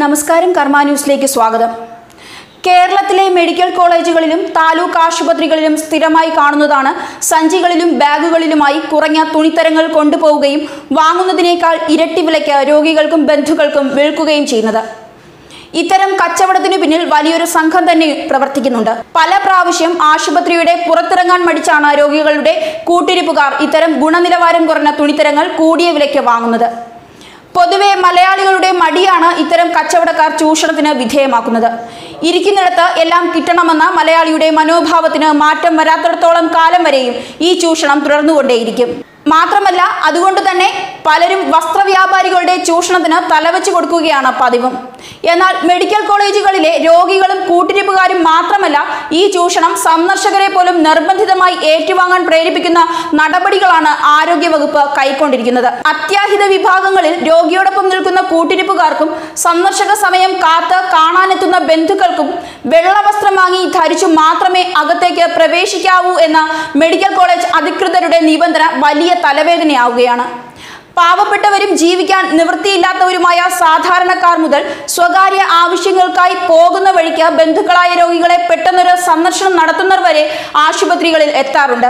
നമസ്കാരം കർമ്മ ന്യൂസിലേക്ക് സ്വാഗതം. കേരളത്തിലെ മെഡിക്കൽ കോളേജുകളിലും താലൂക്ക് ആശുപത്രികളിലും സ്ഥിരമായി കാണുന്നതാണ് സഞ്ചികളിലും ബാഗുകളിലുമായി കുറഞ്ഞ തുണിത്തരങ്ങൾ കൊണ്ടുപോവുകയും വാങ്ങുന്നതിനേക്കാൾ ഇരട്ടി വിലയ്ക്ക് രോഗികൾക്കും ബന്ധുക്കൾക്കും വിൽക്കുകയും ചെയ്യുന്നത്. ഇത്തരം കച്ചവടത്തിനു പിന്നിൽ വലിയൊരു സംഘം തന്നെ പ്രവർത്തിക്കുന്നുണ്ട്. പല പ്രാവശ്യം ആശുപത്രിയുടെ പുറത്തിറങ്ങാൻ മടിച്ചാണ് രോഗികളുടെ കൂട്ടിരിപ്പുകാർ ഇത്തരം ഗുണനിലവാരം കുറഞ്ഞ തുണിത്തരങ്ങൾ കൂടിയ വിലയ്ക്ക് വാങ്ങുന്നത്. പൊതുവെ മലയാളികളുടെ മടിയാണ് ഇത്തരം കച്ചവടക്കാർ ചൂഷണത്തിന് വിധേയമാക്കുന്നത്. ഇരിക്കുന്നിടത്ത് എല്ലാം കിട്ടണമെന്ന മലയാളിയുടെ മനോഭാവത്തിന് മാറ്റം വരാത്തിടത്തോളം കാലം വരെയും ഈ ചൂഷണം തുടർന്നുകൊണ്ടേയിരിക്കും. മാത്രമല്ല അതുകൊണ്ട് തന്നെ പലരും വസ്ത്രവ്യാപാരികളുടെ ചൂഷണത്തിന് തലവെച്ചു കൊടുക്കുകയാണ് പതിവും. എന്നാൽ മെഡിക്കൽ കോളേജുകളിലെ രോഗികളും കൂട്ടിരിപ്പുകാരും മാത്രമല്ല ഈ ചൂഷണം സന്ദർശകരെ പോലും നിർബന്ധിതമായി ഏറ്റുവാങ്ങാൻ പ്രേരിപ്പിക്കുന്ന നടപടികളാണ് ആരോഗ്യവകുപ്പ് കൈക്കൊണ്ടിരിക്കുന്നത്. അത്യാഹിത വിഭാഗങ്ങളിൽ രോഗിയോടൊപ്പം നിൽക്കുന്ന കൂട്ടിരിപ്പുകാർക്കും സന്ദർശക സമയം കാത്ത് കാണാനെത്തുന്ന ബന്ധുക്കൾക്കും വെള്ളവസ്ത്രം വാങ്ങി ധരിച്ചു മാത്രമേ അകത്തേക്ക് പ്രവേശിക്കാവൂ എന്ന മെഡിക്കൽ കോളേജ് അധികൃതരുടെ നിബന്ധന വലിയ തലവേദനയാവുകയാണ്. പാവപ്പെട്ടവരും ജീവിക്കാൻ നിവൃത്തിയില്ലാത്തവരുമായ സാധാരണക്കാർ മുതൽ സ്വകാര്യ ആവശ്യങ്ങൾക്കായി പോകുന്ന വഴിക്ക് ബന്ധുക്കളായ രോഗികളെ പെട്ടെന്നൊരു സന്ദർശനം നടത്തുന്നവർ വരെ ആശുപത്രികളിൽ എത്താറുണ്ട്.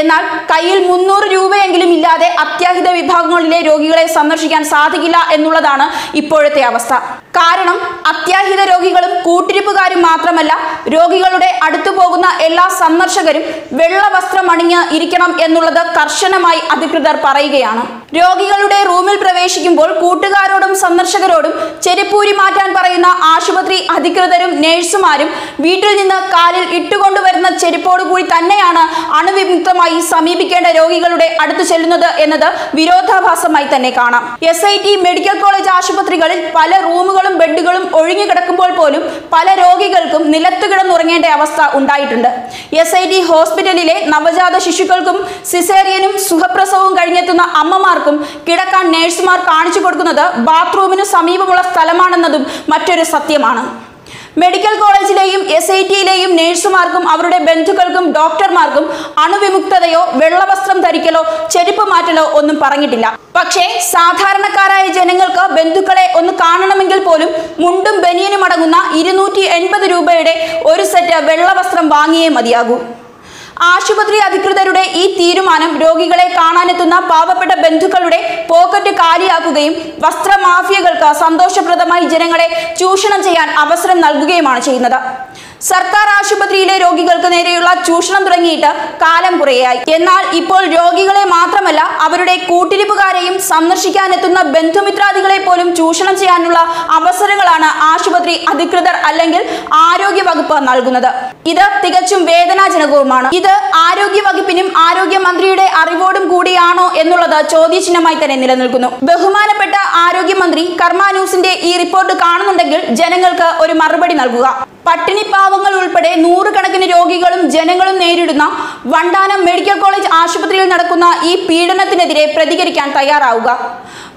എന്നാൽ കയ്യിൽ മുന്നൂറ് രൂപയെങ്കിലും ഇല്ലാതെ അത്യാഹിത വിഭാഗങ്ങളിലെ രോഗികളെ സന്ദർശിക്കാൻ സാധിക്കില്ല എന്നുള്ളതാണ് ഇപ്പോഴത്തെ അവസ്ഥ. കാരണം അത്യാഹിത രോഗികളും കൂട്ടിരിപ്പുകാരും മാത്രമല്ല രോഗികളുടെ അടുത്തു പോകുന്ന എല്ലാ സന്ദർശകരും വെള്ള വസ്ത്രം അണിഞ്ഞ് ഇരിക്കണം എന്നുള്ളത് കർശനമായി അധികൃതർ പറയുകയാണ്. രോഗികളുടെ റൂമിൽ പ്രവേശിക്കുമ്പോൾ കൂട്ടുകാരോടും സന്ദർശകരോടും ചെരുപ്പൂരി മാറ്റാൻ പറയുന്ന ആശുപത്രി അധികൃതരും നഴ്സുമാരും വീട്ടിൽ നിന്ന് കാലിൽ ഇട്ടുകൊണ്ടുവരുന്ന ചെരുപ്പോടുകൂടി തന്നെയാണ് അണുവിമുക്തമായി സമീപിക്കേണ്ട രോഗികളുടെ അടുത്തു ചെല്ലുന്നത് എന്നത് വിരോധാഭാസമായി തന്നെ കാണാം. S I T medical college ആശുപത്രികളിൽ പല റൂമുകളും ബെഡുകളും ഒഴുകി കിടക്കുമ്പോൾ പോലും പല രോഗികൾക്കും നിലത്തു കിടന്നുറങ്ങേണ്ട അവസ്ഥ ഉണ്ടായിട്ടുണ്ട്. എസ് ഐ ടി ഹോസ്പിറ്റലിലെ നവജാത ശിശുക്കൾക്കും സിസേറിയനും സുഖപ്രസവവും കഴിഞ്ഞെത്തുന്ന അമ്മമാർക്കും കിടക്കാൻ നഴ്സുമാർ കാണിച്ചു കൊടുക്കുന്നത് ബാത്റൂമിന് സമീപമുള്ള സ്ഥലമാണെന്നതും മറ്റൊരു സത്യമാണ്. മെഡിക്കൽ കോളേജിലെയും എസ് ഐ ടിയിലെയും നഴ്സുമാർക്കും അവരുടെ ബന്ധുക്കൾക്കും ഡോക്ടർമാർക്കും അണുവിമുക്തതയോ വെള്ളവസ്ത്രം ധരിക്കലോ ചെരുപ്പ് മാറ്റലോ ഒന്നും പറഞ്ഞിട്ടില്ല. പക്ഷേ സാധാരണക്കാരായ ജനങ്ങൾക്ക് ബന്ധുക്കളെ ഒന്ന് കാണണമെങ്കിൽ പോലും മുണ്ടും ബനിയനും അടങ്ങുന്ന ഇരുന്നൂറ്റി രൂപയുടെ ഒരു സെറ്റ് വെള്ളവസ്ത്രം വാങ്ങിയേ മതിയാകൂ. ആശുപത്രി അധികൃതരുടെ ഈ തീരുമാനം രോഗികളെ കാണാനെത്തുന്ന പാവപ്പെട്ട ബന്ധുക്കളുടെ പോക്കറ്റ് കാലിയാക്കുകയും വസ്ത്രമാഫിയകൾക്ക് സന്തോഷപ്രദമായി ജനങ്ങളെ ചൂഷണം ചെയ്യാൻ അവസരം നൽകുകയുമാണ് ചെയ്യുന്നത്. സർക്കാർ ആശുപത്രിയിലെ രോഗികൾക്ക് നേരെയുള്ള ചൂഷണം തുടങ്ങിയിട്ട് കാലം കുറയായി. എന്നാൽ ഇപ്പോൾ രോഗികളെ മാത്രമല്ല അവരുടെ കൂട്ടിരിപ്പുകാരെയും സന്ദർശിക്കാനെത്തുന്ന ബന്ധുമിത്രാദികളെ പോലും ചൂഷണം ചെയ്യാനുള്ള അവസരങ്ങളാണ് ആശുപത്രി അധികൃതർ അല്ലെങ്കിൽ ആരോഗ്യ വകുപ്പ് നൽകുന്നത്. ഇത് തികച്ചും വേദനാജനകവുമാണ്. ഇത് ആരോഗ്യ വകുപ്പിനും ആരോഗ്യമന്ത്രിയുടെ അറിവോടും കൂടിയാണോ എന്നുള്ളത് ചോദ്യചിഹ്നമായി തന്നെ നിലനിൽക്കുന്നു. ബഹുമാനപ്പെട്ട ആരോഗ്യമന്ത്രി കർമ്മ ന്യൂസിന്റെ ഈ റിപ്പോർട്ട് കാണുന്നുണ്ടെങ്കിൽ ജനങ്ങൾക്ക് ഒരു മറുപടി നൽകുക. പട്ടിണി പാവങ്ങൾ ഉൾപ്പെടെ നൂറുകണക്കിന് രോഗികളും ജനങ്ങളും നേരിടുന്ന വണ്ടാനം മെഡിക്കൽ കോളേജ് ആശുപത്രിയിൽ നടക്കുന്ന ഈ പീഡനത്തിനെതിരെ പ്രതികരിക്കാൻ തയ്യാറാവുക.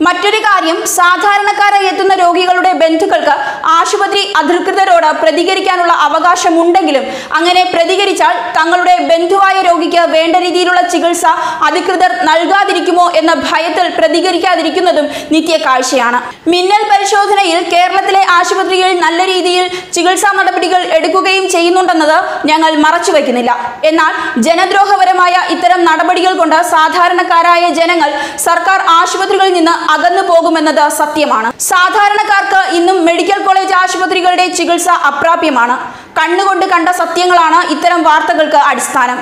മറ്റൊരു കാര്യം സാധാരണക്കാരായി എത്തുന്ന രോഗികളുടെ ബന്ധുക്കൾക്ക് ആശുപത്രി അധികൃതരോട് പ്രതികരിക്കാനുള്ള അവകാശമുണ്ടെങ്കിലും അങ്ങനെ പ്രതികരിച്ചാൽ തങ്ങളുടെ ബന്ധുവായ രോഗിക്ക് വേണ്ട രീതിയിലുള്ള ചികിത്സ അധികൃതർ നൽകാതിരിക്കുമോ എന്ന ഭയത്തിൽ പ്രതികരിക്കാതിരിക്കുന്നതും നിത്യ കാഴ്ചയാണ് മിന്നൽ പരിശോധനയിൽ കേരളത്തിലെ ആശുപത്രികളിൽ നല്ല രീതിയിൽ ചികിത്സാ നടപടികൾ എടുക്കുകയും ചെയ്യുന്നുണ്ടെന്നത് ഞങ്ങൾ മറച്ചുവെക്കുന്നില്ല എന്നാൽ ജനദ്രോഹപരമായ ഇത്തരം നടപടികൾ കൊണ്ട് സാധാരണക്കാരായ ജനങ്ങൾ സർക്കാർ ആശുപത്രികളിൽ നിന്ന് അകന്നു പോകുമെന്നത് സത്യമാണ്. സാധാരണക്കാർക്ക് ഇന്നും മെഡിക്കൽ കോളേജ് ആശുപത്രികളുടെ ചികിത്സ അപ്രാപ്യമാണ്. കണ്ണുകൊണ്ട് കണ്ട സത്യങ്ങളാണ് ഇത്തരം വാർത്തകൾക്ക് അടിസ്ഥാനം.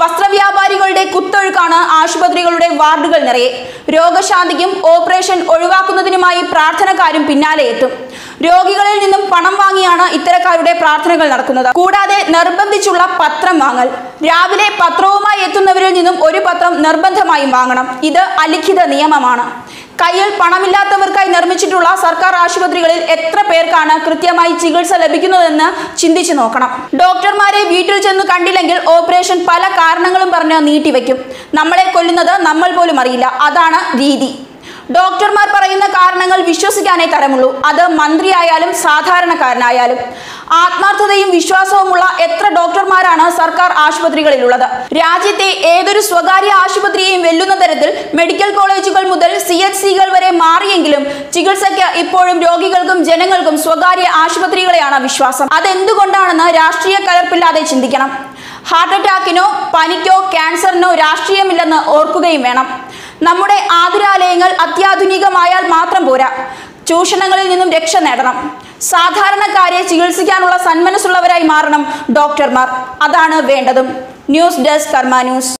വസ്ത്രവ്യാപാരികളുടെ കുത്തൊഴുക്കാണ് ആശുപത്രികളുടെ വാർഡുകൾ നിറയെ. രോഗശാന്തിക്കും ഓപ്പറേഷൻ ഒഴിവാക്കുന്നതിനുമായി പ്രാർത്ഥനക്കാരും പിന്നാലെ എത്തും. രോഗികളിൽ നിന്നും പണം വാങ്ങിയാണ് ഇത്തരക്കാരുടെ പ്രാർത്ഥനകൾ നടക്കുന്നത്. കൂടാതെ നിർബന്ധിച്ചുള്ള പത്രം വാങ്ങൽ. രാവിലെ പത്രവുമായി എത്തുന്നവരിൽ നിന്നും ഒരു പത്രം നിർബന്ധമായും വാങ്ങണം. ഇത് അലിഖിത നിയമമാണ്. കയ്യിൽ പണമില്ലാത്തവർക്കായി നിർമ്മിച്ചിട്ടുള്ള സർക്കാർ ആശുപത്രികളിൽ എത്ര പേർക്കാണ് കൃത്യമായി ചികിത്സ ലഭിക്കുന്നതെന്ന് ചിന്തിച്ചു നോക്കണം. ഡോക്ടർമാരെ വീട്ടിൽ ചെന്ന് കണ്ടില്ലെങ്കിൽ ഓപ്പറേഷൻ പല കാരണങ്ങളും പറഞ്ഞ് നീട്ടിവെക്കും. നമ്മളെ കൊല്ലുന്നത് നമ്മൾ പോലും അറിയില്ല. അതാണ് രീതി. ഡോക്ടർമാർ പറയുന്ന കാരണങ്ങൾ വിശ്വസിക്കാനേ തരമുള്ളൂ അത് മന്ത്രിയായാലും സാധാരണക്കാരനായാലും. ആത്മാർത്ഥതയും വിശ്വാസവുമുള്ള എത്ര ഡോക്ടർമാരാണ് സർക്കാർ ആശുപത്രികളിലുള്ളത്. രാജ്യത്തെ ഏതൊരു സ്വകാര്യ ആശുപത്രിയെയും വെല്ലുന്ന തരത്തിൽ മെഡിക്കൽ കോളേജുകൾ മുതൽ സി എച്ച് സികൾ വരെ മാറിയെങ്കിലും ചികിത്സയ്ക്ക് ഇപ്പോഴും രോഗികൾക്കും ജനങ്ങൾക്കും സ്വകാര്യ ആശുപത്രികളെയാണ് വിശ്വാസം. അതെന്തുകൊണ്ടാണെന്ന് രാഷ്ട്രീയ കലർപ്പില്ലാതെ ചിന്തിക്കണം. ഹാർട്ട് അറ്റാക്കിനോ പനിക്കോ ക്യാൻസറിനോ രാഷ്ട്രീയമില്ലെന്ന് ഓർക്കുകയും വേണം. നമ്മുടെ ആതുരാലയങ്ങൾ അത്യാധുനികമായാൽ മാത്രം പോരാ. ചൂഷണങ്ങളിൽ നിന്നും രക്ഷ നേടണം. സാധാരണക്കാരെ ചികിത്സിക്കാനുള്ള സന്മനസ്സുള്ളവരായി മാറണം ഡോക്ടർമാർ. അതാണ് വേണ്ടതും. News desk Karma news.